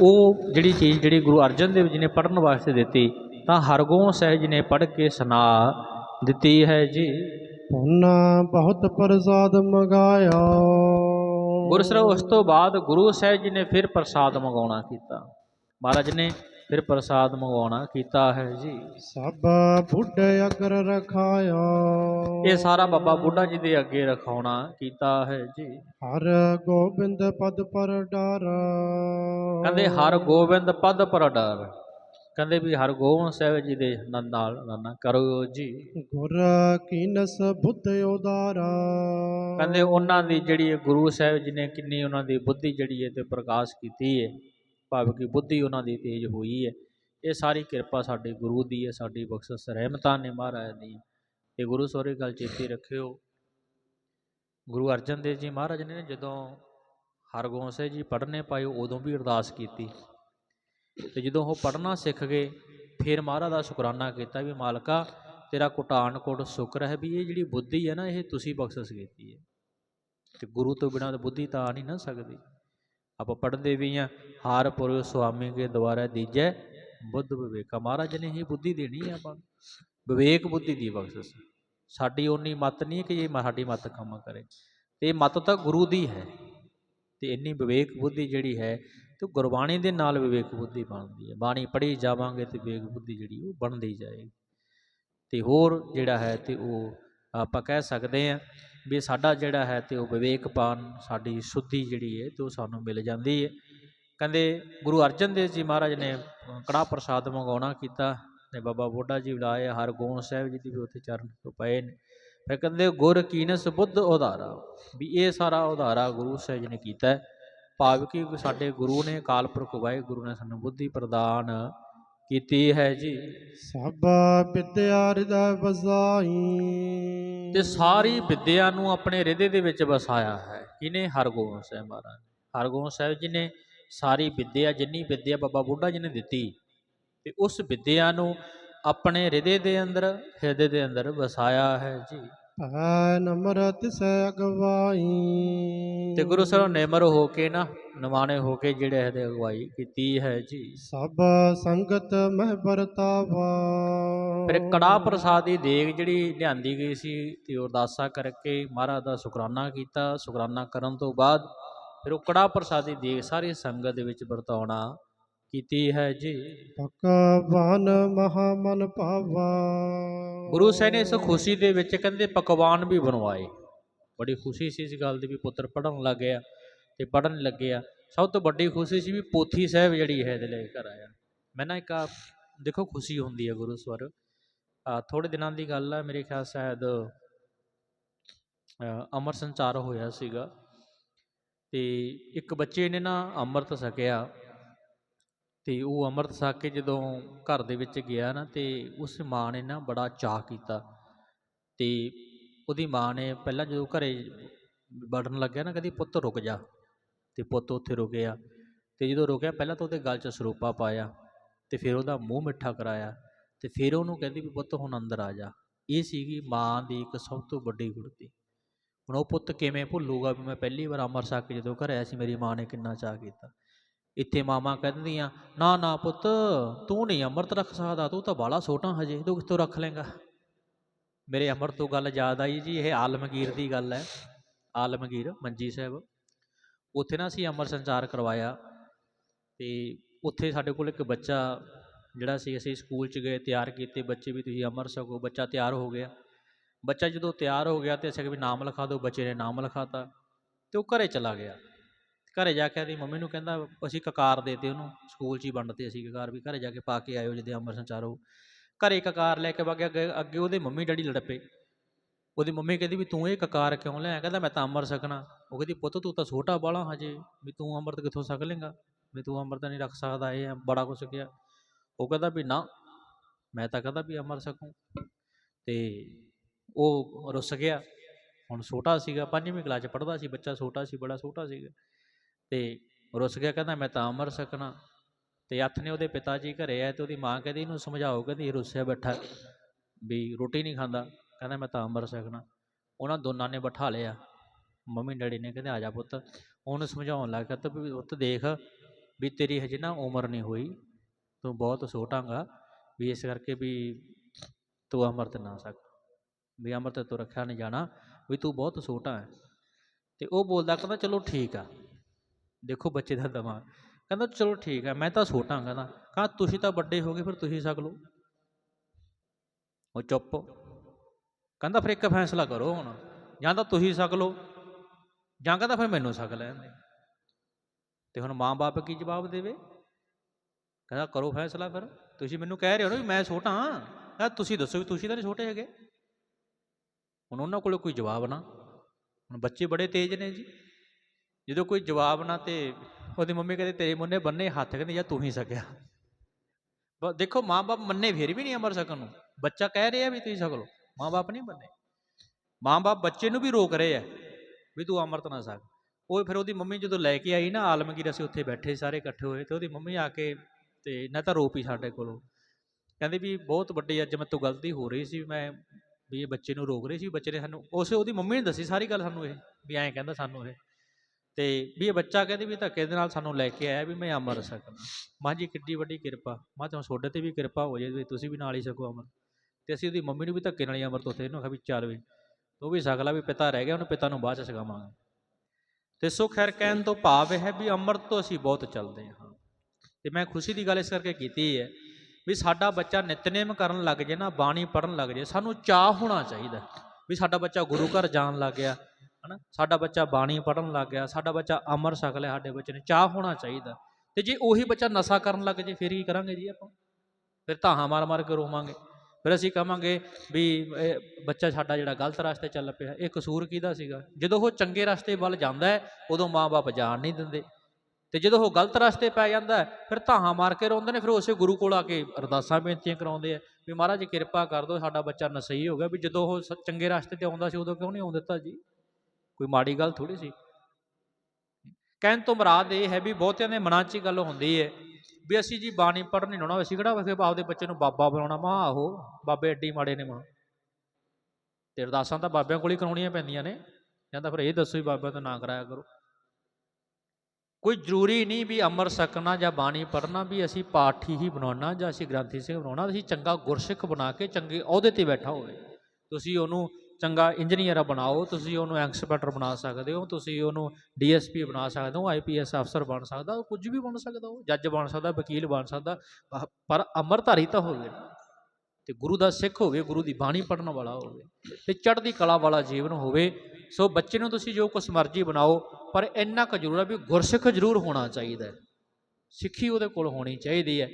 ਉਹ ਜਿਹੜੀ ਚੀਜ਼ ਜਿਹੜੀ ਗੁਰੂ ਅਰਜਨ ਦੇਵ ਜੀ ਨੇ ਪੜਨ ਵਾਸਤੇ ਦਿੱਤੀ ਤਾਂ ਹਰਗੋਬਿੰਦ ਸਾਹਿਬ ਜੀ ਨੇ ਪੜ ਕੇ ਸੁਣਾ ਦਿੱਤੀ ਹੈ ਜੀ। ਪੁੰਨਾ ਬਹੁਤ ਪ੍ਰਸਾਦ ਮਗਾਇਆ। ਗੁਰਸਰਵ ਉਸ ਤੋਂ ਬਾਅਦ ਗੁਰੂ ਸਾਹਿਬ ਜੀ ਨੇ ਫਿਰ ਪ੍ਰਸਾਦ ਮੰਗਾਉਣਾ ਕੀਤਾ। ਮਹਾਰਾਜ ਨੇ ਫਿਰ ਪ੍ਰਸਾਦ ਮੰਗਵਾਉਣਾ ਕੀਤਾ ਹੈ ਜੀ। ਸਭ ਬੁੱਢ ਅਗਰ ਰਖਾਇਆ। ਇਹ ਸਾਰਾ ਬਾਬਾ ਬੁੱਢਾ ਜੀ ਦੇ ਅੱਗੇ ਰਖਾਉਣਾ ਕੀਤਾ ਹੈ ਜੀ। ਹਰ ਗੋਬਿੰਦ ਪਦ ਪਰ ਡਰ। ਕਹਿੰਦੇ ਹਰ ਗੋਬਿੰਦ ਪਦ ਪਰ ਡਰ। ਕਹਿੰਦੇ ਵੀ ਹਰ ਗੋਬਿੰਦ ਸਾਹਿਬ ਜੀ ਦੇ ਨਾਲ ਨਾ ਕਰੋ ਜੀ। ਗੁਰ ਕੀਨਸ ਬੁੱਧ ਉਦਾਰਾ। ਕਹਿੰਦੇ ਉਹਨਾਂ ਦੀ ਜਿਹੜੀ ਗੁਰੂ ਸਾਹਿਬ ਜੀ ਨੇ ਕਿੰਨੀ ਉਹਨਾਂ ਦੀ ਬੁੱਧੀ ਜਿਹੜੀ ਹੈ ਤੇ ਪ੍ਰਕਾਸ਼ ਕੀਤੀ ਹੈ ਭਾਵ ਕਿ ਬੁੱਧੀ ਉਹਨਾਂ ਦੀ ਤੇਜ਼ ਹੋਈ ਹੈ। ਇਹ ਸਾਰੀ ਕਿਰਪਾ ਸਾਡੇ ਗੁਰੂ ਦੀ ਹੈ, ਸਾਡੀ ਬਖਸ਼ਿਸ਼। ਰਹਿਮਤਾਂ ਨੇ ਮਹਾਰਾਜ ਦੀ। ਤੇ ਗੁਰੂ ਸੋਰੇ ਗੱਲ ਚੇਤੇ ਰੱਖਿਓ। ਗੁਰੂ ਅਰਜਨ ਦੇਵ ਜੀ ਮਹਾਰਾਜ ਨੇ ਜਦੋਂ ਹਰਗੋਬਿੰਦ ਸਾਹਿਬ ਜੀ ਪੜ੍ਹਨੇ ਪਾਏ, ਉਦੋਂ ਵੀ ਅਰਦਾਸ ਕੀਤੀ। ਤੇ ਜਦੋਂ ਉਹ ਪੜ੍ਹਨਾ ਸਿੱਖ ਗਏ, ਫਿਰ ਮਹਾਰਾਜ ਦਾ ਸ਼ੁਕਰਾਨਾ ਕੀਤਾ ਵੀ, ਮਾਲਕਾ, ਤੇਰਾ ਕੋਟਾਨ ਕੋਟ ਸ਼ੁਕਰ ਹੈ ਵੀ ਇਹ ਜਿਹੜੀ ਬੁੱਧੀ ਹੈ ਨਾ, ਇਹ ਤੁਸੀਂ ਬਖਸ਼ਿਸ਼ ਕੀਤੀ ਹੈ। ਤੇ ਗੁਰੂ ਤੋਂ ਬਿਨਾਂ ਤਾਂ ਬੁੱਧੀ ਤਾਂ ਆ ਨਹੀਂ ਨਾ ਸਕਦੀ। ਆਪਾਂ ਪੜ੍ਹਦੇ ਵੀ ਆ। ਹਾਰ ਪੁਰ ਸੁਆਮੀ ਕੇ ਦੁਆਰਾ ਦੀਜੈ। ਬੁੱਧ ਵਿਵੇਕਾ। ਮਹਾਰਾਜ ਨੇ ਇਹ ਬੁੱਧੀ ਦੇਣੀ ਹੈ ਆਪਾਂ ਵਿਵੇਕ ਬੁੱਧੀ ਦੀ ਬਖਸ਼ਿਸ਼। ਸਾਡੀ ਓਨੀ ਮਤ ਨਹੀਂ ਕਿ ਇਹ ਸਾਡੀ ਮਤ ਕੰਮ ਕਰੇ। ਤੇ ਇਹ ਮਤ ਤਾਂ ਗੁਰੂ ਦੀ ਹੈ। ਤੇ ਇੰਨੀ ਵਿਵੇਕ ਬੁੱਧੀ ਜਿਹੜੀ ਹੈ, ਤੇ ਗੁਰਬਾਣੀ ਦੇ ਨਾਲ ਵਿਵੇਕ ਬੁੱਧੀ ਬਣਦੀ ਹੈ। ਬਾਣੀ ਪੜ੍ਹੀ ਜਾਵਾਂਗੇ ਤੇ ਵਿਵੇਕ ਬੁੱਧੀ ਜਿਹੜੀ ਉਹ ਬਣਦੀ ਜਾਏਗੀ। ਤੇ ਹੋਰ ਜਿਹੜਾ ਹੈ ਤੇ ਉਹ ਆਪਾਂ ਕਹਿ ਸਕਦੇ ਹਾਂ ਵੀ ਸਾਡਾ ਜਿਹੜਾ ਹੈ ਤੇ ਉਹ ਵਿਵੇਕਪਾਨ ਸਾਡੀ ਸ਼ੁੱਧੀ ਜਿਹੜੀ ਹੈ ਤੇ ਉਹ ਸਾਨੂੰ ਮਿਲ ਜਾਂਦੀ ਹੈ। ਕਹਿੰਦੇ ਗੁਰੂ ਅਰਜਨ ਦੇਵ ਜੀ ਮਹਾਰਾਜ ਨੇ ਅ, ਕੜਾਹ ਪ੍ਰਸਾਦ ਮੰਗਾਉਣਾ ਕੀਤਾ ਤੇ ਬਾਬਾ ਬੋਡਾ ਜੀ ਬੁਲਾਏ ਹਰਗੋਬਿੰਦ ਸਾਹਿਬ ਜੀ ਦੀ ਵੀ ਉੱਥੇ ਚਰਨ ਤੋਂ ਪਏ ਨੇ। ਫਿਰ ਕਹਿੰਦੇ ਗੁਰ ਕੀਨਸ ਬੁੱਧ ਉਧਾਰਾ ਵੀ ਇਹ ਸਾਰਾ ਉਧਾਰਾ ਗੁਰੂ ਸਾਹਿਬ ਜੀ ਨੇ ਕੀਤਾ ਹੈ। ਭਾਵ ਕਿ ਸਾਡੇ ਗੁਰੂ ਨੇ ਅਕਾਲ ਪੁਰਖ ਵਾਹਿਗੁਰੂ ਨੇ ਸਾਨੂੰ ਬੁੱਧੀ ਪ੍ਰਦਾਨ ਕੀਤੀ ਹੈ ਜੀ। ਸਭ ਵਿਦਿਆ ਹਿਰਦੈ ਵਸਾਈ। ਤੇ ਸਾਰੀ ਵਿਦਿਆ ਨੂੰ ਆਪਣੇ ਹਿਰਦੇ ਦੇ ਵਿੱਚ ਵਸਾਇਆ ਹੈ। ਕਿਨੇ ਹਰਗੋਬਿੰਦ ਸਾਹਿਬ ਮਹਾਰਾਜ। ਹਰਗੋਬਿੰਦ ਸਾਹਿਬ ਜੀ ਨੇ ਸਾਰੀ ਵਿਦਿਆ ਜਿੰਨੀ ਵਿਦਿਆ ਬਾਬਾ ਬੁੱਢਾ ਜੀ ਨੇ ਦਿੱਤੀ ਤੇ ਉਸ ਵਿਦਿਆ ਨੂੰ ਆਪਣੇ ਹਿਰਦੇ ਦੇ ਅੰਦਰ ਹਿਰਦੇ ਦੇ ਅੰਦਰ ਵਸਾਇਆ ਹੈ ਜੀ। ਭੈ ਨਮਰਤ ਸੈ ਅਗਵਾਈ ਤੇ ਗੁਰੂ ਸਾਹਿਬ ਨਿਮਰ ਹੋ ਕੇ ਨਾ ਨਿਮਾਣੇ ਹੋ ਕੇ ਜਿਹੜੇ ਇਹਦੇ ਅਗਵਾਈ ਕੀਤੀ ਹੈ ਜੀ। ਸਭ ਸੰਗਤ ਮਹਿ ਵਰਤਾਵਾ। ਫਿਰ ਕੜਾ ਪ੍ਰਸਾਦ ਦੀ ਦੇਗ ਜਿਹੜੀ ਲਿਆਂਦੀ ਗਈ ਸੀ ਤੇ ਅਰਦਾਸਾ ਕਰਕੇ ਮਹਾਰਾਜ ਦਾ ਸ਼ੁਕਰਾਨਾ ਕੀਤਾ। ਸ਼ੁਕਰਾਨਾ ਕਰਨ ਤੋਂ ਬਾਅਦ ਫਿਰ ਉਹ ਕੜਾ ਪ੍ਰਸਾਦ ਦੀ ਦੇਗ ਸਾਰੀ ਸੰਗਤ ਦੇ ਵਿੱਚ ਵਰਤਾਉਣਾ ਕੀਤੀ ਹੈ ਜੀ। ਭਗਵਾਨ ਮਹਾ ਮਨ ਭਾਵਾ। ਗੁਰੂ ਸਾਹਿਬ ਨੇ ਇਸ ਖੁਸ਼ੀ ਦੇ ਵਿੱਚ ਕਹਿੰਦੇ ਪਕਵਾਨ ਵੀ ਬਣਵਾਏ। ਬੜੀ ਖੁਸ਼ੀ ਸੀ ਇਸ ਗੱਲ ਦੀ ਵੀ ਪੁੱਤਰ ਪੜਨ ਲੱਗ ਗਿਆ ਤੇ ਪੜਨ ਲੱਗਿਆ ਸਭ ਤੋਂ ਵੱਡੀ ਖੁਸ਼ੀ ਸੀ ਵੀ ਪੋਥੀ ਸਾਹਿਬ ਜਿਹੜੀ ਹੈ ਇਹਦੇ ਲਈ ਘਰ ਆਇਆ। ਮੈਂ ਨਾ ਇੱਕ ਦੇਖੋ ਖੁਸ਼ੀ ਹੁੰਦੀ ਹੈ ਗੁਰੂ ਸਵਰ। ਥੋੜੇ ਦਿਨਾਂ ਦੀ ਗੱਲ ਹੈ ਮੇਰੇ ਖਿਆਲ ਸ਼ਾਇਦ ਅਮਰ ਸੰਚਾਰ ਹੋਇਆ ਸੀਗਾ। ਤੇ ਇੱਕ ਬੱਚੇ ਨੇ ਨਾ ਅੰਮ੍ਰਿਤ ਛਕਿਆ। ਤੇ ਉਹ ਅੰਮ੍ਰਿਤ ਛਕ ਕੇ ਜਦੋਂ ਘਰ ਦੇ ਵਿੱਚ ਗਿਆ ਨਾ, ਤੇ ਉਸ ਮਾਂ ਨੇ ਨਾ ਬੜਾ ਚਾਹ ਕੀਤਾ। ਤੇ ਉਹਦੀ ਮਾਂ ਨੇ ਪਹਿਲਾਂ ਜਦੋਂ ਘਰੇ ਵੜਨ ਲੱਗਿਆ ਨਾ, ਕਹਿੰਦੀ, ਪੁੱਤ, ਰੁਕ ਜਾ। ਤੇ ਪੁੱਤ ਉੱਥੇ ਰੁਕਿਆ। ਤੇ ਜਦੋਂ ਰੁਕਿਆ, ਪਹਿਲਾਂ ਤਾਂ ਉਹਦੇ ਗਲ 'ਚ ਸਰੂਪਾ ਪਾਇਆ ਤੇ ਫਿਰ ਉਹਦਾ ਮੂੰਹ ਮਿੱਠਾ ਕਰਾਇਆ ਤੇ ਫਿਰ ਉਹਨੂੰ ਕਹਿੰਦੀ ਵੀ, ਪੁੱਤ, ਹੁਣ ਅੰਦਰ ਆ ਜਾ। ਇਹ ਸੀਗੀ ਮਾਂ ਦੀ ਇੱਕ ਸਭ ਤੋਂ ਵੱਡੀ ਗੁਰਤੀ ਹੁਣ ਉਹ ਪੁੱਤ ਕਿਵੇਂ ਭੁੱਲੂਗਾ ਵੀ ਮੈਂ ਪਹਿਲੀ ਵਾਰ ਅੰਮ੍ਰਿਤ ਛਕ ਕੇ ਜਦੋਂ ਘਰ ਆਇਆ ਸੀ, ਮੇਰੀ ਮਾਂ ਨੇ ਕਿੰਨਾ ਚਾਹ ਕੀਤਾ। ਇੱਥੇ ਮਾਮਾ ਕਹਿੰਦੀਆਂ ਨਾ ਨਾ ਪੁੱਤ, ਤੂੰ ਨਹੀਂ ਅੰਮ੍ਰਿਤ ਰੱਖ ਸਕਦਾ, ਤੂੰ ਤਾਂ ਬਾਲਾ ਛੋਟਾ ਹਜੇ, ਤੂੰ ਕਿੱਥੋਂ ਰੱਖ ਲੇਗਾ ਮੇਰੇ ਅੰਮ੍ਰਿਤ ਤੋਂ ਗੱਲ ਯਾਦ ਆਈ ਜੀ, ਇਹ ਆਲਮਗੀਰ ਦੀ ਗੱਲ ਹੈ, ਆਲਮਗੀਰ, ਮੰਜੀ ਸਾਹਿਬ। ਉੱਥੇ ਨਾ ਅਸੀਂ ਅੰਮ੍ਰਿਤ ਸੰਚਾਰ ਕਰਵਾਇਆ ਤੇ ਉੱਥੇ ਸਾਡੇ ਕੋਲ ਇੱਕ ਬੱਚਾ ਜਿਹੜਾ ਸੀ, ਅਸੀਂ ਸਕੂਲ 'ਚ ਗਏ, ਤਿਆਰ ਕੀਤੇ, ਬੱਚੇ ਵੀ ਤੁਸੀਂ ਅੰਮ੍ਰਿਤ ਛਕੋ ਬੱਚਾ ਤਿਆਰ ਹੋ ਗਿਆ। ਬੱਚਾ ਜਦੋਂ ਤਿਆਰ ਹੋ ਗਿਆ ਤੇ ਅਸੀਂ ਕਿਹਾ ਵੀ ਨਾਮ ਲਿਖਾ ਦਿਓ, ਬੱਚੇ ਨੇ ਨਾਮ ਲਿਖਾਤਾ ਤੇ ਉਹ ਘਰੇ ਚਲਾ ਗਿਆ। ਘਰੇ ਜਾ ਕੇ ਉਹਦੀ ਮੰਮੀ ਨੂੰ ਕਹਿੰਦਾ, ਅਸੀਂ ਕਕਾਰ ਦੇਤੇ ਉਹਨੂੰ, ਸਕੂਲ 'ਚ ਹੀ ਵੰਡਤੇ ਅਸੀਂ ਕਕਾਰ ਵੀ, ਘਰੇ ਜਾ ਕੇ ਪਾ ਕੇ ਆਇਓ ਜਿਹਦੇ ਅੰਮ੍ਰਿਤ ਸੰਚਾਰ ਹੋ ਘਰੇ ਕਕਾਰ ਲੈ ਕੇ ਵਗ ਗਿਆ, ਅੱਗੇ ਅੱਗੇ ਉਹਦੇ ਮੰਮੀ ਡੈਡੀ ਲੜ ਪਏ ਉਹਦੀ ਮੰਮੀ ਕਹਿੰਦੀ ਵੀ ਤੂੰ ਇਹ ਕਕਾਰ ਕਿਉਂ ਲਿਆ ਕਹਿੰਦਾ ਮੈਂ ਤਾਂ ਅੰਮ੍ਰਿਤ ਛਕਣਾ ਉਹ ਕਹਿੰਦੀ, ਪੁੱਤ ਤੂੰ ਤਾਂ ਛੋਟਾ ਬਾਲਾ ਹਜੇ, ਵੀ ਤੂੰ ਅੰਮ੍ਰਿਤ ਕਿੱਥੋਂ ਸਕ ਲੇਗਾ? ਵੀ ਤੂੰ ਅੰਮ੍ਰਿਤ ਨਹੀਂ ਰੱਖ ਸਕਦਾ, ਇਹ ਬੜਾ ਕੁਛ ਕਿਹਾ। ਉਹ ਕਹਿੰਦਾ ਵੀ ਨਾ, ਮੈਂ ਤਾਂ ਕਹਿੰਦਾ ਵੀ ਅੰਮ੍ਰਿਤ ਛਕੂੰ ਤੇ ਉਹ ਰੁੱਸ ਗਿਆ। ਹੁਣ ਛੋਟਾ ਸੀਗਾ, ਪੰਜਵੀਂ ਕਲਾਸ ਚ ਪੜ੍ਹਦਾ ਸੀ, ਬੱਚਾ ਛੋਟਾ ਸੀ, ਬੜਾ ਛੋਟਾ ਸੀਗਾ। ਤੇ ਰੁੱਸ ਗਿਆ, ਕਹਿੰਦਾ ਮੈਂ ਤਾਂ ਮਰ ਸਕਣਾ। ਤੇ ਹੱਥ ਨੇ ਉਹਦੇ ਪਿਤਾ ਜੀ ਘਰੇ ਆਏ ਤੇ ਉਹਦੀ ਮਾਂ ਕਹਿੰਦੀ, ਇਹਨੂੰ ਸਮਝਾਓ, ਕਹਿੰਦੀ ਰੁੱਸਿਆ ਬੈਠਾ ਵੀ ਰੋਟੀ ਨਹੀਂ ਖਾਂਦਾ। ਕਹਿੰਦਾ, ਮੈਂ ਤਾਂ ਮਰ ਸਕਣਾ। ਉਹਨਾਂ ਦੋਨਾਂ ਨੇ ਬਿਠਾ ਲਿਆ। ਮੰਮੀ ਡੈਡੀ ਨੇ ਕਹਿੰਦੇ, ਆ ਜਾ ਪੁੱਤ। ਉਹਨੂੰ ਸਮਝਾਉਣ ਲੱਗ ਪਿਆ ਵੀ ਪੁੱਤ ਦੇਖ ਵੀ ਤੇਰੀ ਹਜੇ ਨਾ ਉਮਰ ਨਹੀਂ ਹੋਈ। ਤੂੰ ਬਹੁਤ ਛੋਟਾਂਗਾ ਵੀ ਇਸ ਕਰਕੇ ਵੀ ਤੂੰ ਅੰਮ੍ਰਿਤ ਨਾ ਸਕ, ਵੀ ਅੰਮ੍ਰਿਤ ਤੋਂ ਰੱਖਿਆ ਨਹੀਂ ਜਾਣਾ, ਵੀ ਤੂੰ ਬਹੁਤ ਛੋਟਾ ਹੈ। ਤੇ ਉਹ ਬੋਲਦਾ, ਕਹਿੰਦਾ, ਚਲੋ ਠੀਕ ਆ। ਦੇਖੋ ਬੱਚੇ ਦਾ ਦਿਮਾਗ। ਕਹਿੰਦਾ ਚਲੋ ਠੀਕ ਹੈ ਮੈਂ ਤਾਂ ਛੋਟਾ ਕਹਿੰਦਾ ਕਹਿੰਦਾ ਤੁਸੀਂ ਤਾਂ ਵੱਡੇ ਹੋ ਗਏ ਫਿਰ ਤੁਸੀਂ ਛਕ ਲਓ। ਉਹ ਚੁੱਪ। ਕਹਿੰਦਾ ਫਿਰ ਇੱਕ ਫੈਸਲਾ ਕਰੋ ਹੁਣ। ਜਾਂ ਤਾਂ ਤੁਸੀਂ ਸਕ ਲਓ, ਜਾਂ ਕਹਿੰਦਾ ਫਿਰ ਮੈਨੂੰ ਸਕ ਲੈਣ ਦੇ। ਤੇ ਹੁਣ ਮਾਂ-ਬਾਪ ਕੀ ਜਵਾਬ ਦੇਵੇ? ਕਹਿੰਦਾ ਕਰੋ ਫੈਸਲਾ ਫਿਰ। ਤੁਸੀਂ ਮੈਨੂੰ ਕਹਿ ਰਹੇ ਹੋ ਨਾ ਵੀ ਮੈਂ ਛੋਟਾ ਹਾਂ। ਕਹਿੰਦਾ ਤੁਸੀਂ ਦੱਸੋ ਵੀ ਤੁਸੀਂ ਤਾਂ ਨਹੀਂ ਛੋਟੇ ਹੈਗੇ। ਹੁਣ ਉਹਨਾਂ ਕੋਲ ਕੋਈ ਜਵਾਬ ਨਾ। ਹੁਣ ਬੱਚੇ ਬੜੇ ਤੇਜ਼ ਨੇ ਜੀ। ਜਦੋਂ ਕੋਈ ਜਵਾਬ ਨਾ ਤੇ ਉਹਦੀ ਮੰਮੀ ਕਹਿੰਦੇ, ਤੇਰੇ ਮੁੰਨੇ ਬੰਨੇ ਹੱਥ ਕਹਿੰਦੇ ਜਾਂ ਤੂੰ ਹੀ ਸਕਿਆ ਬ- ਦੇਖੋ ਮਾਂ-ਬਾਪ ਮੰਨੇ ਫਿਰ ਵੀ ਨਹੀਂ ਅਮਰ ਸਕਣ ਨੂੰ। ਬੱਚਾ ਕਹਿ ਰਿਹਾ ਵੀ ਤੁਸੀਂ ਸਕ ਲਓ, ਮਾਂ-ਬਾਪ ਨਹੀਂ ਮੰਨੇ। ਮਾਂ-ਬਾਪ ਬੱਚੇ ਨੂੰ ਵੀ ਰੋਕ ਰਹੇ ਆ ਵੀ ਤੂੰ ਅੰਮ੍ਰਿਤ ਨਾ ਸਕ ਉਹ ਫਿਰ ਉਹਦੀ ਮੰਮੀ ਜਦੋਂ ਲੈ ਕੇ ਆਈ ਨਾ ਆਲਮਗੀਰ, ਅਸੀਂ ਉੱਥੇ ਬੈਠੇ ਸਾਰੇ ਇਕੱਠੇ ਹੋਏ, ਤੇ ਉਹਦੀ ਮੰਮੀ ਆ ਕੇ ਤੇ ਨਾ ਤਾਂ ਰੋ ਪਈ ਸਾਡੇ ਕੋਲੋਂ। ਕਹਿੰਦੇ ਵੀ ਬਹੁਤ ਵੱਡੀ ਅੱਜ ਮੈਂ ਤੋਂ ਗਲਤੀ ਹੋ ਰਹੀ ਸੀ, ਮੈਂ ਵੀ ਇਹ ਬੱਚੇ ਨੂੰ ਰੋਕ ਰਹੀ ਸੀ, ਬੱਚੇ ਨੇ ਸਾਨੂੰ, ਉਸੇ ਉਹਦੀ ਮੰਮੀ ਨੇ ਦੱਸੀ ਸਾਰੀ ਗੱਲ ਸਾਨੂੰ ਇਹ, ਵੀ ਐਂ ਕਹਿੰਦਾ ਸਾਨੂੰ ਇਹ। ਤੇ ਵੀ ਇਹ ਬੱਚਾ ਕਹਿੰਦੇ ਵੀ ਧੱਕੇ ਦੇ ਨਾਲ ਸਾਨੂੰ ਲੈ ਕੇ ਆਇਆ ਵੀ ਮੈਂ ਅਮਰ ਸਕਣਾ ਮਾਂ ਜੀ ਕਿੱਡੀ ਵੱਡੀ ਕਿਰਪਾ। ਮਾਂ ਤੁਹਾਨੂੰ ਤੁਹਾਡੇ ਤੇ ਵੀ ਕਿਰਪਾ ਹੋ ਜੇ ਵੀ ਤੁਸੀਂ ਵੀ ਨਾਲ ਹੀ ਸਕੋ ਅਮਰ। ਤੇ ਅਸੀਂ ਉਹਦੀ ਮੰਮੀ ਨੂੰ ਵੀ ਧੱਕੇ ਨਾਲ ਹੀ ਅਮਰ ਤੋਂ ਇਹਨੂੰ ਕਿਹਾ ਵੀ ਚੱਲ ਵੀ। ਉਹ ਵੀ ਸਕਲਾ ਵੀ ਪਿਤਾ ਰਹਿ ਗਿਆ, ਉਹਨੂੰ ਪਿਤਾ ਨੂੰ ਬਾਅਦ ਚ ਸਿਖਾਵਾਂਗੇ ਤੇ ਸੋ ਖੈਰ ਕਹਿਣ ਤੋਂ ਭਾਵ ਇਹ ਹੈ ਵੀ ਅੰਮ੍ਰਿਤ ਤੋਂ ਅਸੀਂ ਬਹੁਤ ਚੱਲਦੇ ਹਾਂ। ਤੇ ਮੈਂ ਖੁਸ਼ੀ ਦੀ ਗੱਲ ਇਸ ਕਰਕੇ ਕੀਤੀ ਹੈ ਵੀ ਸਾਡਾ ਬੱਚਾ ਨਿਤਨੇਮ ਕਰਨ ਲੱਗ ਜੇ ਨਾ, ਬਾਣੀ ਪੜਨ ਲੱਗ ਜੇ, ਸਾਨੂੰ ਚਾਹ ਹੋਣਾ ਚਾਹੀਦਾ। ਵੀ ਸਾਡਾ ਬੱਚਾ ਗੁਰੂ ਘਰ ਜਾਣ ਲੱਗ ਗਿਆ। ਹਨਾ, ਸਾਡਾ ਬੱਚਾ ਬਾਣੀ ਪੜਨ ਲੱਗ ਗਿਆ, ਸਾਡਾ ਬੱਚਾ ਅਮਰ ਛਕ ਲਿਆ ਸਾਡੇ ਬੱਚੇ ਨੇ, ਚਾਹ ਹੋਣਾ ਚਾਹੀਦਾ। ਤੇ ਜੇ ਉਹੀ ਬੱਚਾ ਨਸ਼ਾ ਕਰਨ ਲੱਗ ਜੇ, ਫਿਰ ਕੀ ਕਰਾਂਗੇ ਜੀ ਆਪਾਂ? ਫਿਰ ਧਾਹਾਂ ਮਾਰ ਮਾਰ ਕੇ ਰੋਵਾਂਗੇ। ਫਿਰ ਅਸੀਂ ਕਹਾਂਗੇ ਵੀ ਇਹ ਬੱਚਾ ਸਾਡਾ ਜਿਹੜਾ ਗਲਤ ਰਸਤੇ ਚੱਲ ਪਿਆ। ਇਹ ਕਸੂਰ ਕਿਹਦਾ ਸੀਗਾ? ਜਦੋਂ ਉਹ ਚੰਗੇ ਰਸਤੇ ਵੱਲ ਜਾਂਦਾ ਹੈ, ਉਦੋਂ ਮਾਪੇ ਜਾਣ ਨਹੀਂ ਦਿੰਦੇ। ਤੇ ਜਦੋਂ ਉਹ ਗਲਤ ਰਸਤੇ ਪੈ ਜਾਂਦਾ ਫਿਰ ਧਾਹਾਂ ਮਾਰ ਕੇ ਰੋਂਦੇ ਨੇ, ਫਿਰ ਉਸੇ ਗੁਰੂ ਕੋਲ ਆ ਕੇ ਅਰਦਾਸਾਂ ਬੇਨਤੀਆਂ ਕਰਾਉਂਦੇ ਆ ਵੀ ਮਹਾਰਾਜ ਕਿਰਪਾ ਕਰ ਦਿਓ, ਸਾਡਾ ਬੱਚਾ ਨਸਈ ਹੋ ਗਿਆ ਵੀ ਜਦੋਂ ਉਹ ਸ- ਚੰਗੇ ਰਸਤੇ ਤੇ ਆਉਂਦਾ ਸੀ, ਉਦੋਂ ਕਿਉਂ ਨਹੀਂ ਆਉਂ ਦਿੱਤਾ ਜੀ? ਕੋਈ ਮਾੜੀ ਗੱਲ ਥੋੜੀ ਸੀ। ਕਹਿਣ ਤੋਂ ਮਰਾਦ ਇਹ ਹੈ ਵੀ ਬਹੁਤਿਆਂ ਦੇ ਮਨਾਂ 'ਚ ਹੀ ਗੱਲ ਹੁੰਦੀ ਹੈ ਵੀ ਅਸੀਂ ਜੀ ਬਾਣੀ ਪੜ੍ਹਨ ਨਹੀਂ ਲਾਉਣਾ ਅਸੀਂ ਕਿਹੜਾ ਵਸੇ ਆਪਦੇ ਬੱਚੇ ਨੂੰ ਬਾਬਾ ਬਣਾਉਣਾ ਮਾਂ ਆਹੋ, ਬਾਬੇ ਐਡੀ ਮਾੜੇ ਨੇ ਮਾਂ ਤੇ ਅਰਦਾਸਾਂ ਤਾਂ ਬਾਬਿਆਂ ਕੋਲ ਹੀ ਕਰਾਉਣੀਆਂ ਪੈਂਦੀਆਂ ਨੇ, ਜਾਂ ਤਾਂ ਫਿਰ ਇਹ ਦੱਸੋ ਹੀ ਬਾਬਿਆਂ ਤੋਂ ਨਾ ਕਰਾਇਆ ਕਰੋ। ਕੋਈ ਜ਼ਰੂਰੀ ਨਹੀਂ ਵੀ ਅਮਰ ਸਕਣਾ ਜਾਂ ਬਾਣੀ ਪੜ੍ਹਨਾ ਵੀ ਅਸੀਂ ਪਾਠੀ ਹੀ ਬਣਾਉਣਾ ਜਾਂ ਅਸੀਂ ਗ੍ਰੰਥੀ ਸਿੰਘ ਬਣਾਉਣਾ, ਅਸੀਂ ਚੰਗਾ ਗੁਰਸਿੱਖ ਬਣਾ ਕੇ ਚੰਗੇ ਅਹੁਦੇ ਤੇ ਬੈਠਾ ਹੋਵੇ। ਤੁਸੀਂ ਉਹਨੂੰ ਚੰਗਾ ਇੰਜੀਨੀਅਰ ਬਣਾਓ, ਤੁਸੀਂ ਉਹਨੂੰ ਐਕਸਪਰਟਰ ਬਣਾ ਸਕਦੇ ਹੋ, ਤੁਸੀਂ ਉਹਨੂੰ ਡੀਐਸਪੀ ਬਣਾ ਸਕਦੇ ਹੋ, ਆਈਪੀਐਸ ਅਫਸਰ ਬਣ ਸਕਦਾ, ਉਹ ਕੁਝ ਵੀ ਬਣ ਸਕਦਾ, ਉਹ ਜੱਜ ਬਣ ਸਕਦਾ, ਵਕੀਲ ਬਣ ਸਕਦਾ ਪਰ ਅਮਰਧਾਰੀ ਤਾਂ ਹੋਵੇ। ਤੇ ਗੁਰੂ ਦਾ ਸਿੱਖ ਹੋਵੇ, ਗੁਰੂ ਦੀ ਬਾਣੀ ਪੜਨ ਵਾਲਾ ਹੋਵੇ, ਤੇ ਚੜ੍ਹਦੀ ਕਲਾ ਵਾਲਾ ਜੀਵਨ ਹੋਵੇ, ਸੋ ਬੱਚੇ ਨੂੰ ਤੁਸੀਂ ਜੋ ਕੁਛ ਮਰਜ਼ੀ ਬਣਾਓ, ਪਰ ਇੰਨਾ ਕੁ ਜ਼ਰੂਰ ਹੈ ਵੀ ਗੁਰਸਿੱਖ ਜ਼ਰੂਰ ਹੋਣਾ ਚਾਹੀਦਾ ਸਿੱਖੀ ਉਹਦੇ ਕੋਲ ਹੋਣੀ ਚਾਹੀਦੀ ਹੈ।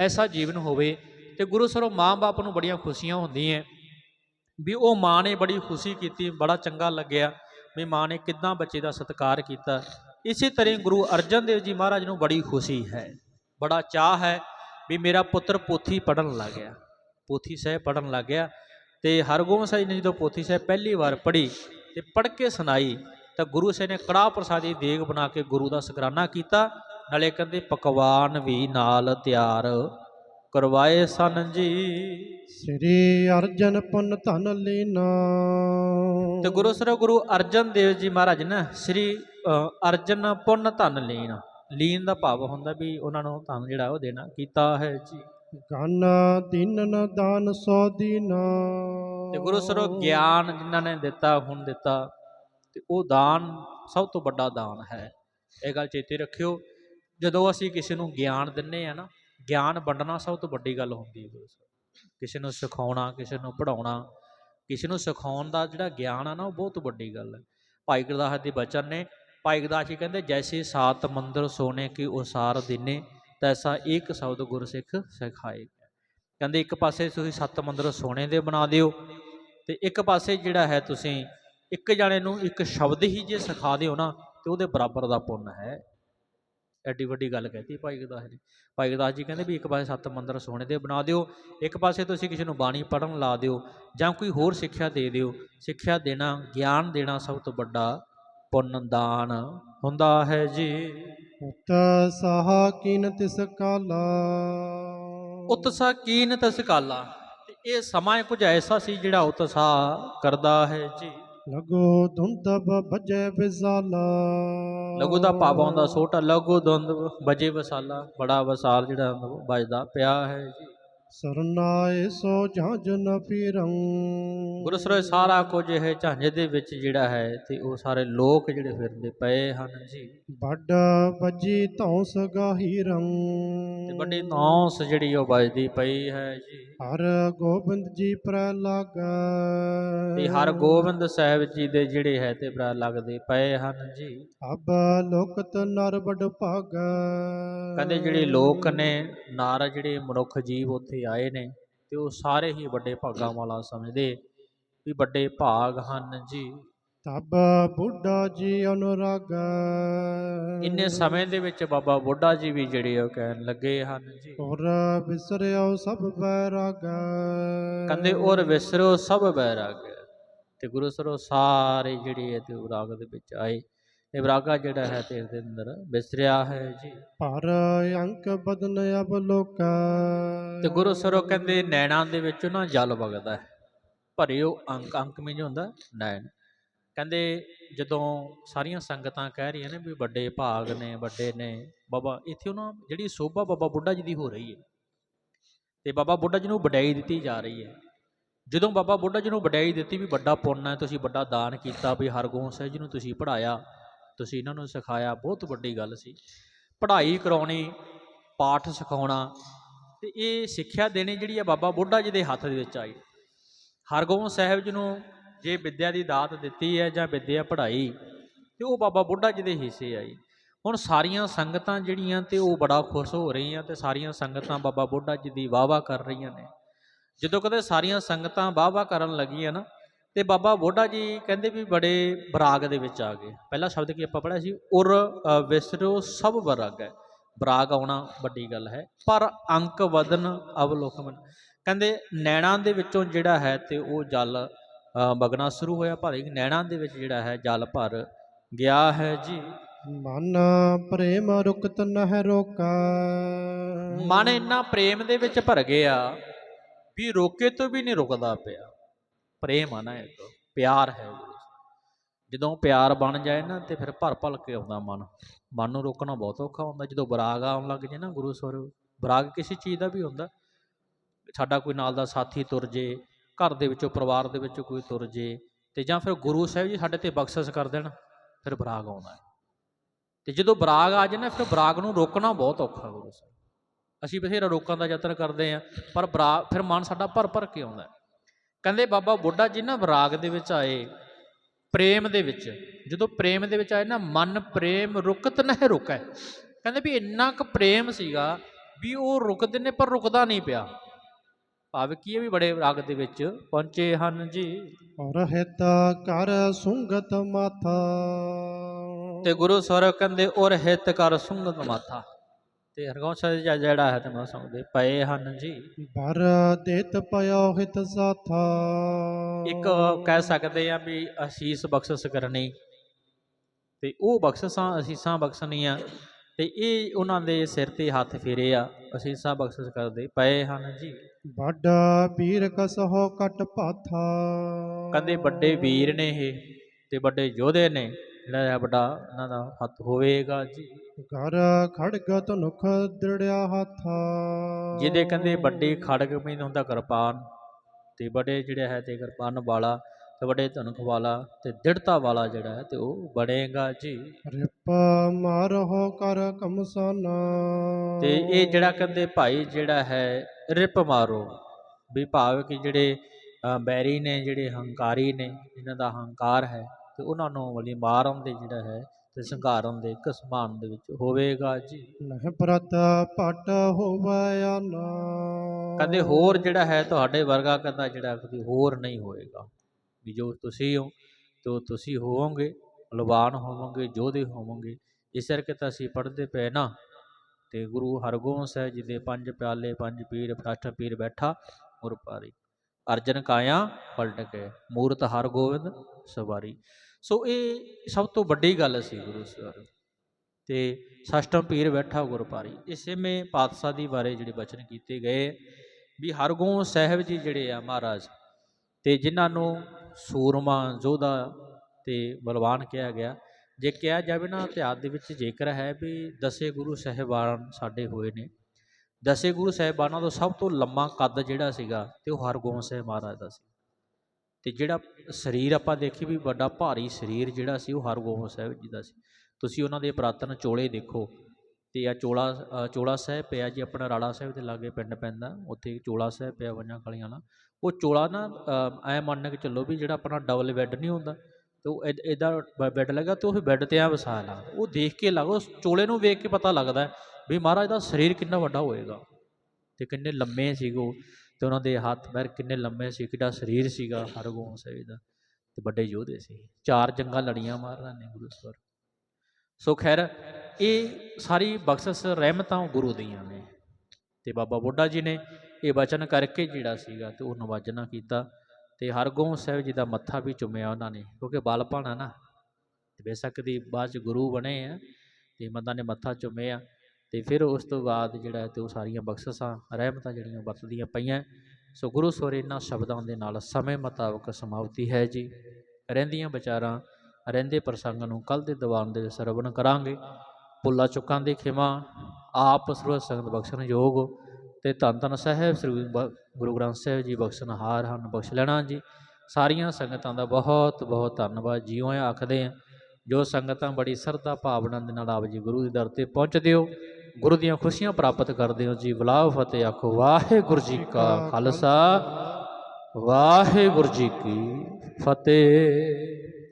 ਐਸਾ ਜੀਵਨ ਹੋਵੇ, ਤੇ ਗੁਰੂ ਸਰੋਂ ਮਾਂ-ਬਾਪ ਨੂੰ ਬੜੀਆਂ ਖੁਸ਼ੀਆਂ ਹੁੰਦੀਆਂ ਵੀ ਉਹ ਮਾਂ ਨੇ ਬੜੀ ਖੁਸ਼ੀ ਕੀਤੀ, ਬੜਾ ਚੰਗਾ ਲੱਗਿਆ ਵੀ ਮਾਂ ਨੇ ਕਿੱਦਾਂ ਬੱਚੇ ਦਾ ਸਤਿਕਾਰ ਕੀਤਾ। ਇਸੇ ਤਰ੍ਹਾਂ ਗੁਰੂ ਅਰਜਨ ਦੇਵ ਜੀ ਮਹਾਰਾਜ ਨੂੰ ਬੜੀ ਖੁਸ਼ੀ ਹੈ, ਬੜਾ ਚਾਹ ਹੈ ਵੀ ਮੇਰਾ ਪੁੱਤਰ ਪੋਥੀ ਪੜਨ ਲੱਗ ਗਿਆ। ਪੋਥੀ ਸਾਹਿਬ ਪੜਨ ਲੱਗ ਗਿਆ ਤੇ ਹਰਗੋਬਿੰਦ ਸਾਹਿਬ ਨੇ ਜਦੋਂ ਪੋਥੀ ਸਾਹਿਬ ਪਹਿਲੀ ਵਾਰ ਪੜ੍ਹੀ ਤੇ ਪੜ੍ਹ ਕੇ ਸੁਣਾਈ ਤਾਂ ਗੁਰੂ ਸਾਹਿਬ ਨੇ ਕੜਾਹ ਪ੍ਰਸਾਦੀ ਦੇਗ ਬਣਾ ਕੇ ਗੁਰੂ ਦਾ ਸ਼ੁਕਰਾਨਾ ਕੀਤਾ, ਨਾਲੇ ਕਹਿੰਦੇ, ਪਕਵਾਨ ਵੀ ਨਾਲ ਤਿਆਰ ਕਰਵਾਏ ਸਨ ਜੀ। ਸ੍ਰੀ ਅਰਜਨ ਪੁੰਨ ਧਨ ਲੀਨਾ। ਤੇ ਗੁਰੂ ਸਰ ਗੁਰੂ ਅਰਜਨ ਦੇਵ ਜੀ ਮਹਾਰਾਜ ਨੇ ਸ੍ਰੀ ਅਰਜਨ ਪੁੰਨ ਧਨ ਲੀਨ ਲੀਨ ਦਾ ਭਾਵ ਹੁੰਦਾ ਵੀ ਉਹਨਾਂ ਨੂੰ ਧਨ ਜਿਹੜਾ ਉਹ ਦੇਣਾ ਕੀਤਾ ਹੈ ਜੀ। ਗਨ ਦੀਨਨ ਦਾਨ ਸੋ ਦੀਨਾ। ਤੇ ਗੁਰੂ ਸਰੋ ਗਿਆਨ ਜਿਨ੍ਹਾਂ ਨੇ ਦਿੱਤਾ ਹੁਣ ਦਿੱਤਾ ਤੇ ਉਹ ਦਾਨ ਸਭ ਤੋਂ ਵੱਡਾ ਦਾਨ ਹੈ। ਇਹ ਗੱਲ ਚੇਤੇ ਰੱਖਿਓ। ਜਦੋਂ ਅਸੀਂ ਕਿਸੇ ਨੂੰ ਗਿਆਨ ਦਿੰਨੇ ਆ ਨਾ ਗਿਆਨ ਵੰਡਣਾ ਸਭ ਤੋਂ ਵੱਡੀ ਗੱਲ ਹੁੰਦੀ ਹੈ ਗੁਰੂ ਕਿਸੇ ਨੂੰ ਸਿਖਾਉਣਾ, ਕਿਸੇ ਨੂੰ ਪੜਾਉਣਾ ਕਿਸੇ ਨੂੰ ਸਿਖਾਉਣ ਦਾ ਜਿਹੜਾ ਗਿਆਨ ਆ ਨਾ, ਉਹ ਬਹੁਤ ਵੱਡੀ ਗੱਲ ਹੈ। ਭਾਈ ਗੁਰਦਾਸ ਦੇ ਬਚਨ ਨੇ, ਭਾਈ ਗੁਰਦਾਸ ਜੀ ਕਹਿੰਦੇ, ਜੈਸੇ ਸਾਤ ਮੰਦਰ ਸੋਨੇ ਕੀ ਉਸਾਰ ਦਿਨੇ, ਤੈਸਾ ਇੱਕ ਸ਼ਬਦ ਗੁਰਸਿੱਖ ਸਿਖਾਏ ਕਹਿੰਦੇ, ਇੱਕ ਪਾਸੇ ਤੁਸੀਂ ਸੱਤ ਮੰਦਰ ਸੋਨੇ ਦੇ ਬਣਾ ਦਿਓ ਤੇ ਇੱਕ ਪਾਸੇ ਜਿਹੜਾ ਹੈ ਤੁਸੀਂ ਇੱਕ ਜਾਣੇ ਨੂੰ ਇੱਕ ਸ਼ਬਦ ਹੀ ਜੇ ਸਿਖਾ ਦਿਓ ਨਾ, ਤੇ ਉਹਦੇ ਬਰਾਬਰ ਦਾ ਪੁੰਨ ਹੈ। ਐਡੀ ਵੱਡੀ ਗੱਲ ਕਹਿਤੀ ਭਾਈ ਗੁਰਦਾਸ ਜੀ। ਭਾਈ ਗੁਰਦਾਸ ਜੀ ਕਹਿੰਦੇ ਵੀ ਇੱਕ ਪਾਸੇ ਸੱਤ ਮੰਦਰ ਸੋਨੇ ਦੇ ਬਣਾ ਦਿਓ ਇੱਕ ਪਾਸੇ ਤੁਸੀਂ ਕਿਸੇ ਨੂੰ ਬਾਣੀ ਪੜਨ ਲਾ ਦਿਓ ਜਾਂ ਕੋਈ ਹੋਰ ਸਿੱਖਿਆ ਦੇ ਦਿਓ ਸਿੱਖਿਆ ਦੇਣਾ ਗਿਆਨ ਦੇਣਾ ਸਭ ਤੋਂ ਵੱਡਾ ਪੁੰਨ ਦਾਨ ਹੁੰਦਾ ਹੈ ਜੀ। ਉਤ ਸਹਾ ਕੀਨ ਤਿਸ ਕਾਲਾ। ਉਤਸਾ ਕੀਨ ਤਸਕਾਲਾ ਤੇ ਇਹ ਸਮਾਂ ਕੁਝ ਐਸਾ ਸੀ ਜਿਹੜਾ ਉਤਸਾਹ ਕਰਦਾ ਹੈ ਜੀ। ਲਗੋ ਧੁੰਦਬ ਭਜੈ ਵਿਸਾਲਾ। ਲਘੂ ਦਾ ਭਾਵ ਆਉਂਦਾ, ਛੋਟਾ ਲਘੂ ਧੁੰਦ ਵਜੇ ਵਸਾਲਾ, ਬੜਾ ਵਸਾਲ ਜਿਹੜਾ ਹੁੰਦਾ ਵੱਜਦਾ ਪਿਆ ਹੈ ਜੀ। ਸਰਨਾਏ ਸੋ ਝਾਂਜ ਨ ਫਿਰੰ ਗੁਰੂ ਸਰੋਏ ਸਾਰਾ ਕੁਝ ਇਹ ਝਾਂਜੇ ਦੇ ਵਿੱਚ ਜਿਹੜਾ ਹੈ ਤੇ ਉਹ ਸਾਰੇ ਲੋਕ ਜਿਹੜੇ ਫਿਰਦੇ ਪਏ ਹਨ ਜੀ। ਵੱਡ ਵੱਜੀ ਧੌਂਸ ਗਾਹੀਰੰ ਤੇ ਵੱਡੀ ਨੌਂਸ ਜਿਹੜੀ ਉਹ ਵੱਜਦੀ ਪਈ ਹੈ ਜੀ। ਹਰ ਗੋਬਿੰਦ ਜੀ ਪ੍ਰੈ ਲਾਗੈ ਤੇ ਹਰ ਗੋਬਿੰਦ ਸਾਹਿਬ ਜੀ ਦੇ ਜਿਹੜੇ ਹੈ ਤੇ ਬਰਾ ਲੱਗਦੇ ਪਏ ਹਨ ਜੀ। ਅਬ ਲੋਕਤ ਨਰ ਬੜ ਭਾਗੈ। ਕਹਿੰਦੇ ਜਿਹੜੇ ਲੋਕ ਨੇ ਨਾਰ ਜਿਹੜੇ ਮਨੁੱਖ ਜੀਵ ਉੱਥੇ ਆਏ ਨੇ ਤੇ ਉਹ ਸਾਰੇ ਹੀ ਵੱਡੇ ਭਾਗਾਂ ਵਾਲਾ ਸਮਝਦੇ ਵੀ ਵੱਡੇ ਭਾਗ ਹਨ ਜੀ। ਤਬ ਬੁੱਢਾ ਜੀ ਅਨੁਰਾਗੈ। ਇੰਨੇ ਸਮੇਂ ਦੇ ਵਿੱਚ ਬਾਬਾ ਬੁੱਢਾ ਜੀ ਵੀ ਜਿਹੜੇ ਉਹ ਕਹਿਣ ਲੱਗੇ ਹਨ ਜੀ। ਔਰ ਵਿਸਰਿਓ ਸਭ ਬੈਰਾਗੈ। ਕਹਿੰਦੇ ਔਰ ਵਿਸਰੋ ਸਭ ਬੈਰਾਗ। ਤੇ ਗੁਰੂ ਸਰੋ ਸਾਰੇ ਜਿਹੜੇ ਤੇ ਉਹ ਰਾਗ ਦੇ ਵਿੱਚ ਆਏ। ਇਹ ਵਿਰਾਗਾ ਜਿਹੜਾ ਹੈ ਤੇ ਇਹਦੇ ਅੰਦਰ ਵਿਸਰਿਆ ਹੈ ਜੀ। ਪਰ ਅੰਕ ਬਦਨ ਅਬ ਲੋਕੈ। ਤੇ ਗੁਰੂ ਸਰੋ ਕਹਿੰਦੇ ਨੈਣਾਂ ਦੇ ਵਿੱਚੋਂ ਨਾ ਜਲ ਵਗਦਾ ਹੈ। ਭਰਿਓ ਅੰਕ ਅੰਕ ਮੇ ਜੋ ਹੁੰਦਾ ਨੈਣ। ਕਹਿੰਦੇ ਜਦੋਂ ਸਾਰੀਆਂ ਸੰਗਤਾਂ ਕਹਿ ਰਹੀਆਂ ਨੇ ਵੀ ਵੱਡੇ ਭਾਗ ਨੇ ਵੱਡੇ ਨੇ ਬਾਬਾ ਇੱਥੇ ਉਹਨਾਂ ਜਿਹੜੀ ਸੋਭਾ ਬਾਬਾ ਬੁੱਢਾ ਜੀ ਦੀ ਹੋ ਰਹੀ ਹੈ। ਤੇ ਬਾਬਾ ਬੁੱਢਾ ਜੀ ਨੂੰ ਵਡਿਆਈ ਦਿੱਤੀ ਜਾ ਰਹੀ ਹੈ। ਜਦੋਂ ਬਾਬਾ ਬੁੱਢਾ ਜੀ ਨੂੰ ਵਡਿਆਈ ਦਿੱਤੀ ਵੀ ਵੱਡਾ ਪੁੰਨ ਹੈ ਤੁਸੀਂ ਵੱਡਾ ਦਾਨ ਕੀਤਾ ਵੀ ਹਰਗੋਬਿੰਦ ਸਾਹਿਬ ਜੀ ਨੂੰ ਤੁਸੀਂ ਪੜਾਇਆ ਤੁਸੀਂ ਇਹਨਾਂ ਨੂੰ ਸਿਖਾਇਆ, ਬਹੁਤ ਵੱਡੀ ਗੱਲ ਸੀ। ਪੜ੍ਹਾਈ ਕਰਾਉਣੀ, ਪਾਠ ਸਿਖਾਉਣਾ ਤੇ ਇਹ ਸਿੱਖਿਆ ਦੇਣੀ ਜਿਹੜੀ ਆ ਬਾਬਾ ਬੁੱਢਾ ਜੀ ਦੇ ਹੱਥ ਦੇ ਵਿੱਚ ਆਈ। ਹਰਗੋਬਿੰਦ ਸਾਹਿਬ ਜੀ ਨੂੰ ਜੇ ਵਿੱਦਿਆ ਦੀ ਦਾਤ ਦਿੱਤੀ ਹੈ ਜਾਂ ਵਿੱਦਿਆ ਪੜ੍ਹਾਈ, ਤੇ ਉਹ ਬਾਬਾ ਬੁੱਢਾ ਜੀ ਦੇ ਹਿੱਸੇ ਆਈ। ਹੁਣ ਸਾਰੀਆਂ ਸੰਗਤਾਂ ਜਿਹੜੀਆਂ ਤੇ ਉਹ ਬੜਾ ਖੁਸ਼ ਹੋ ਰਹੀਆਂ ਤੇ ਸਾਰੀਆਂ ਸੰਗਤਾਂ ਬਾਬਾ ਬੁੱਢਾ ਜੀ ਦੀ ਵਾਵਾ ਕਰ ਰਹੀਆਂ ਨੇ। ਜਦੋਂ ਕਦੇ ਸਾਰੀਆਂ ਸੰਗਤਾਂ ਵਾਵਾ ਕਰਨ ਲੱਗੀਆਂ ਨਾ ਤੇ ਬਾਬਾ ਬੁੱਢਾ ਜੀ ਕਹਿੰਦੇ ਵੀ ਬੜੇ ਬਰਾਗ ਦੇ ਵਿੱਚ ਆ ਗਏ। ਪਹਿਲਾ ਸ਼ਬਦ ਕੀ ਆਪਾਂ ਪੜਿਆ ਸੀ? ਉਰ ਵਿਸਰੋ ਸਭ ਬਰਾਗ ਹੈ। ਬਰਾਗ ਆਉਣਾ ਵੱਡੀ ਗੱਲ ਹੈ। ਪਰ ਅੰਕ ਵਦਨ ਅਵਲੋਕਨ ਕਹਿੰਦੇ ਨੈਣਾਂ ਦੇ ਵਿੱਚੋਂ ਜਿਹੜਾ ਹੈ ਤੇ ਉਹ ਜਲ ਅ, ਵਗਣਾ ਸ਼ੁਰੂ ਹੋਇਆ। ਭਾਰੀ ਨੈਣਾਂ ਦੇ ਵਿੱਚ ਜਿਹੜਾ ਹੈ ਜਲ ਭਰ ਗਿਆ ਹੈ ਜੀ। ਮਨ ਪ੍ਰੇਮ ਰੁਕਤ ਨਹਿ ਰੋਕਾ। ਮਨ ਇੰਨਾ ਪ੍ਰੇਮ ਦੇ ਵਿੱਚ ਭਰ ਗਿਆ ਵੀ ਰੋਕੇ ਤੋਂ ਵੀ ਨਹੀਂ ਰੁਕਦਾ ਪਿਆ। ਪ੍ਰੇਮ ਆ ਨਾ ਇੱਕ ਪਿਆਰ ਹੈ ਉਹਦੇ ਜਦੋਂ ਪਿਆਰ ਬਣ ਜਾਏ ਨਾ ਤੇ ਫਿਰ ਭਰ ਭਲ ਕੇ ਆਉਂਦਾ ਮਨ। ਮਨ ਨੂੰ ਰੋਕਣਾ ਬਹੁਤ ਔਖਾ ਹੁੰਦਾ, ਜਦੋਂ ਬਰਾਗ ਆਉਣ ਲੱਗ ਜੇ ਨਾ ਗੁਰੂ ਸਵਰ ਬਰਾਗ ਕਿਸੇ ਚੀਜ਼ ਦਾ ਵੀ ਹੁੰਦਾ। ਸਾਡਾ ਕੋਈ ਨਾਲ ਦਾ ਸਾਥੀ ਤੁਰ ਜੇ, ਘਰ ਦੇ ਵਿੱਚੋਂ ਪਰਿਵਾਰ ਦੇ ਵਿੱਚੋਂ ਕੋਈ ਤੁਰ ਜੇ, ਤੇ ਜਾਂ ਫਿਰ ਗੁਰੂ ਸਾਹਿਬ ਜੀ ਸਾਡੇ ਤੇ ਬਖਸ਼ਿਸ਼ ਕਰ ਦੇਣ, ਫਿਰ ਬਰਾਗ ਆਉਂਦਾ ਹੈ। ਤੇ ਜਦੋਂ ਬਰਾਗ ਆ ਜਾਏ ਨਾ, ਫਿਰ ਬਰਾਗ ਨੂੰ ਰੋਕਣਾ ਬਹੁਤ ਔਖਾ ਗੁਰੂ ਸਾਹਿਬ। ਅਸੀਂ ਬਥੇਰਾ ਰੋਕਣ ਦਾ ਯਤਨ ਕਰਦੇ ਆ ਪਰ ਬਰਾ, ਫਿਰ ਮਨ ਸਾਡਾ ਭਰ ਭਰ ਕੇ ਆਉਂਦਾ ਕਹਿੰਦੇ ਬਾਬਾ ਬੁੱਢਾ ਜੀ ਨਾ ਬਰਾਗ ਦੇ ਵਿੱਚ ਆਏ ਪ੍ਰੇਮ ਦੇ ਵਿੱਚ। ਜਦੋਂ ਪ੍ਰੇਮ ਦੇ ਵਿੱਚ ਆਏ ਨਾ ਮਨ ਪ੍ਰੇਮ ਰੁਕਤ ਨਹਿ ਰੁਕੈ। ਕਹਿੰਦੇ ਵੀ ਇੰਨਾ ਕੁ ਪ੍ਰੇਮ ਸੀਗਾ ਵੀ ਉਹ ਰੁਕਦੇ ਨੇ ਪਰ ਰੁਕਦਾ ਨਹੀਂ ਪਿਆ। ਭਾਵ ਕੀ ਹੈ ਵੀ ਬੜੇ ਰਾਗ ਦੇ ਵਿੱਚ ਪਹੁੰਚੇ ਹਨ ਜੀ। ਔਰ ਹਿਤ ਕਰ ਸੁੰਗਤ ਮਾਥਾ। ਤੇ ਗੁਰੂ ਸਵਰ ਕਹਿੰਦੇ ਔਰ ਹਿਤ ਕਰ ਸੁੰਗਤ ਮਾਥਾ। ਤੇ ਹਰਗੋਬਿੰਦ ਸਾਹਿਬ ਜੀ ਜਿਹੜਾ ਹੈ ਤੇ ਮੈਂ ਸਮਝਦੇ ਪਏ ਹਨ ਜੀ। ਬਰ ਦੇਤ ਪਇਓ ਹਿਤ ਸਾਥਾ। ਇੱਕ ਕਹਿ ਸਕਦੇ ਆ ਵੀ ਅਸੀਸ ਬਖਸ਼ਿਸ਼ ਕਰਨੀ ਤੇ ਉਹ ਬਖਸ਼ਿਸ਼ਾਂ ਅਸੀਸਾਂ ਬਖਸ਼ਣੀਆਂ ਤੇ ਇਹ ਉਹਨਾਂ ਦੇ ਸਿਰ ਤੇ ਹੱਥ ਫੇਰੇ ਆ ਅਸੀਸਾਂ ਬਖਸ਼ਿਸ਼ ਕਰਦੇ ਪਏ ਹਨ ਜੀ। ਵੱਡ ਵੀਰ ਕਸਹੋ ਕਟ ਪਾਥਾ। ਕਹਿੰਦੇ ਵੱਡੇ ਵੀਰ ਨੇ ਇਹ ਤੇ ਵੱਡੇ ਯੋਧੇ ਨੇ। ਜਿਹੜਾ ਹੈ ਵੱਡਾ ਇਹਨਾਂ ਦਾ ਹੱਥ ਹੋਵੇਗਾ ਜੀ। ਘਰ ਖੜਗ ਧਨੁਖ ਦ੍ਰਿੜਿਆ ਹਾਥਾ। ਜਿਹਦੇ ਕਹਿੰਦੇ ਵੱਡੇ ਖੜਗ ਵੀ ਹੁੰਦਾ ਕਿਰਪਾਨ ਤੇ ਵੱਡੇ ਜਿਹੜਾ ਹੈ ਤੇ ਕਿਰਪਾਨ ਵਾਲਾ ਤੇ ਵੱਡੇ ਧਨੁਖ ਵਾਲਾ ਤੇ ਦ੍ਰਿੜਤਾ ਵਾਲਾ ਜਿਹੜਾ ਹੈ ਤੇ ਉਹ ਬਣੇਗਾ ਜੀ। ਰਿਪ ਮਾਰੋ ਕਰ ਕਮਸਾਨਾ। ਤੇ ਇਹ ਜਿਹੜਾ ਕਹਿੰਦੇ ਭਾਈ ਜਿਹੜਾ ਹੈ ਰਿਪ ਮਾਰੋ। ਵੀ ਭਾਵ ਕਿ ਜਿਹੜੇ ਬੈਰੀ ਨੇ ਜਿਹੜੇ ਹੰਕਾਰੀ ਨੇ ਜਿਨ੍ਹਾਂ ਦਾ ਹੰਕਾਰ ਹੈ ਤੇ ਉਹਨਾਂ ਨੂੰ ਵਲੀ ਮਾਰਨ ਦੇ ਜਿਹੜਾ ਹੈ ਤੇ ਸੰਘਾਰਨ ਦੇ ਇੱਕ ਸਮਾਨ ਦੇ ਵਿੱਚ ਹੋਵੇਗਾ ਜੀ। ਨਹਿ ਪ੍ਰਤ ਪਟ ਹੋਵੇ ਆਨਾ ਕਹਿੰਦੇ ਹੋਰ ਜਿਹੜਾ ਹੈ ਤੁਹਾਡੇ ਵਰਗਾ ਕਹਿੰਦਾ ਜਿਹੜਾ ਕਦੀ ਹੋਰ ਨਹੀਂ ਹੋਏਗਾ। ਵੀ ਜੋ ਤੁਸੀਂ ਹੋ ਤੇ ਉਹ ਤੁਸੀਂ ਹੋਵੋਗੇ ਬਲਵਾਨ ਹੋਵੋਗੇ ਯੋਧੇ ਹੋਵੋਗੇ ਇਸ ਕਰਕੇ ਤਾਂ ਅਸੀਂ ਪੜ੍ਹਦੇ ਪਏ ਨਾ। ਤੇ ਗੁਰੂ ਹਰਗੋਬਿੰਦ ਸਾਹਿਬ ਜੀ ਦੇ ਪੰਜ ਪਿਆਲੇ ਪੰਜ ਪੀਰ ਫਸਟ ਪੀਰ ਬੈਠਾ ਮੁਰ ਪਾਰੀ ਅਰਜਨ ਕਾਇਆ ਪਲਟਕ ਹੈ ਮੂਰਤ ਹਰਗੋਬਿੰਦ ਸਵਾਰੀ। ਸੋ ਇਹ ਸਭ ਤੋਂ ਵੱਡੀ ਗੱਲ ਸੀ ਗੁਰੂ ਸਾਹਿਬ ਤੇ ਸਸ਼ਟਮ ਪੀਰ ਬੈਠਾ ਗੁਰਪਾਰੀ। ਇਸੇ ਪਾਤਸ਼ਾਹ ਦੀ ਬਾਰੇ ਜਿਹੜੇ ਬਚਨ ਕੀਤੇ ਗਏ ਵੀ ਹਰਗੋਬਿੰਦ ਸਾਹਿਬ ਜੀ ਜਿਹੜੇ ਆ ਮਹਾਰਾਜ, ਤੇ ਜਿਨ੍ਹਾਂ ਨੂੰ ਸੂਰਮਾ ਯੋਧਾ ਤੇ ਬਲਵਾਨ ਕਿਹਾ ਗਿਆ, ਜੇ ਕਿਹਾ ਜਾਵੇ ਨਾ ਇਤਿਹਾਸ ਦੇ ਵਿੱਚ ਜ਼ਿਕਰ ਹੈ ਵੀ ਦਸੇ ਗੁਰੂ ਸਾਹਿਬਾਨ ਸਾਡੇ ਹੋਏ ਨੇ, ਦਸੇ ਗੁਰੂ ਸਾਹਿਬਾਨਾਂ ਤੋਂ ਸਭ ਤੋਂ ਲੰਮਾ ਕੱਦ ਜਿਹੜਾ ਸੀਗਾ ਤੇ ਉਹ ਹਰਗੋਬਿੰਦ ਸਾਹਿਬ ਮਹਾਰਾਜ ਦਾ ਸੀ। ਤੇ ਜਿਹੜਾ ਸਰੀਰ ਆਪਾਂ ਦੇਖੀ ਵੀ ਵੱਡਾ ਭਾਰੀ ਸਰੀਰ ਜਿਹੜਾ ਸੀ ਉਹ ਹਰਗੋਬਿੰਦ ਸਾਹਿਬ ਜੀ ਦਾ ਸੀ। ਤੁਸੀਂ ਉਹਨਾਂ ਦੇ ਪੁਰਾਤਨ ਚੋਲੇ ਦੇਖੋ ਤੇ ਆ ਚੋਲਾ ਚੋਲਾ ਸਾਹਿਬ ਪਿਆ ਜੀ ਆਪਣਾ ਰਾੜਾ ਸਾਹਿਬ ਦੇ ਲਾਗੇ ਪਿੰਡ ਪੈਂਦਾ, ਉੱਥੇ ਚੋਲਾ ਸਾਹਿਬ ਪਿਆ ਵੰਜਾਂ ਕਲੀਆਂ ਵਾਲਾ। ਉਹ ਚੋਲਾ ਨਾ ਐ ਮੰਨ ਕੇ ਚੱਲੋ ਵੀ ਜਿਹੜਾ ਆਪਣਾ ਡਬਲ ਬੈੱਡ ਨਹੀਂ ਹੁੰਦਾ, ਤੇ ਉਹ ਇਦਾਂ ਬੈੱਡ ਲੱਗਾ ਤੇ ਉਹ ਬੈੱਡ ਤੇ ਆ ਵਸਾ ਲਾ। ਉਹ ਦੇਖ ਕੇ ਲੱਗਦਾ, ਉਸ ਚੋਲੇ ਨੂੰ ਵੇਖ ਕੇ ਪਤਾ ਲੱਗਦਾ ਵੀ ਮਹਾਰਾਜ ਦਾ ਸਰੀਰ ਕਿੰਨਾ ਵੱਡਾ ਹੋਏਗਾ ਤੇ ਕਿੰਨੇ ਲੰਮੇ ਸੀਗੇ ਉਹ। ਤੇ ਉਹਨਾਂ ਦੇ ਹੱਥ ਪੈਰ ਕਿੰਨੇ ਲੰਮੇ ਸੀ, ਕਿੱਡਾ ਸਰੀਰ ਸੀਗਾ ਹਰਗੋਬਿੰਦ ਸਾਹਿਬ ਦਾ ਤੇ ਵੱਡੇ ਯੋਧੇ ਸੀ। ਚਾਰ ਜੰਗਾਂ ਲੜੀਆਂ ਮਹਾਰਾਜ ਨੇ ਗੁਰੂ ਸਵਰ। ਸੋ ਖੈਰ, ਇਹ ਸਾਰੀ ਬਖਸ਼ਿਸ਼ ਰਹਿਮਤਾਂ ਗੁਰੂ ਦੀਆਂ ਨੇ। ਤੇ ਬਾਬਾ ਬੁੱਢਾ ਜੀ ਨੇ ਇਹ ਵਚਨ ਕਰਕੇ ਜਿਹੜਾ ਸੀਗਾ ਤੇ ਉਹ ਨਵਾਜ਼ਨਾ ਕੀਤਾ ਤੇ ਹਰਗੋਬਿੰਦ ਸਾਹਿਬ ਜੀ ਦਾ ਮੱਥਾ ਵੀ ਚੁੰਮਿਆ ਉਹਨਾਂ ਨੇ, ਕਿਉਂਕਿ ਬਲ ਭਾਣਾ ਨਾ। ਤੇ ਬੇਸ਼ੱਕ ਦੀ ਬਾਅਦ ਚ ਗੁਰੂ ਬਣੇ ਆ ਤੇ ਮੱਦਾ ਨੇ ਮੱਥਾ ਚੁੰਮਿਆ। ਤੇ ਫਿਰ ਉਸ ਤੋਂ ਬਾਅਦ ਜਿਹੜਾ ਤੇ ਉਹ ਸਾਰੀਆਂ ਬਖਸ਼ਿਸ਼ਾਂ, ਰਹਿਮਤਾਂ ਜਿਹੜੀਆਂ ਵਰਤਦੀਆਂ ਪਈਆਂ। ਸੋ ਗੁਰੂ ਸੋਰੇ ਇਹਨਾਂ ਸ਼ਬਦਾਂ ਦੇ ਨਾਲ ਸਮੇਂ ਮੁਤਾਬਕ ਸਮਾਪਤੀ ਹੈ ਜੀ। ਰਹਿੰਦੀਆਂ ਵਿਚਾਰਾਂ, ਰਹਿੰਦੇ ਪ੍ਰਸੰਗ ਨੂੰ ਕੱਲ ਦੇ ਦੀਵਾਨ ਦੇ ਸਰਵਣ ਕਰਾਂਗੇ। ਪੁੱਲਾ ਚੁੱਕਾਂ ਦੀ ਖਿਮਾ, ਆਪ ਸਰਵ ਸੰਗਤ ਬਖਸ਼ਣ ਯੋਗ ਤੇ ਧੰਨ ਧੰਨ ਸਾਹਿਬ ਸ੍ਰੀ ਬ- ਗੁਰੂ ਗ੍ਰੰਥ ਸਾਹਿਬ ਜੀ ਬਖਸ਼ਣਹਾਰ ਹਨ, ਬਖਸ਼ ਲੈਣਾ ਜੀ। ਸਾਰੀਆਂ ਸੰਗਤਾਂ ਦਾ ਬਹੁਤ ਬਹੁਤ ਧੰਨਵਾਦ ਜਿਉਂ ਆਖਦੇ ਆ ਜੋ ਸੰਗਤਾਂ ਬੜੀ ਸਰਦਾ ਭਾਵਨਾ ਦੇ ਨਾਲ ਆਪ ਜੀ ਗੁਰੂ ਦੇ ਦਰ ਤੇ ਪਹੁੰਚਦੇ ਹੋ ਗੁਰੂ ਦੀਆਂ ਖੁਸ਼ੀਆਂ ਪ੍ਰਾਪਤ ਕਰਦੇ ਹੋ ਜੀ। ਬੁਲਾਓ ਫਤਿਹ ਆਖੋ, ਵਾਹਿਗੁਰੂ ਜੀ ਕਾ ਖਾਲਸਾ। ਵਾਹਿਗੁਰੂ ਜੀ ਕੀ ਫਤਿਹ।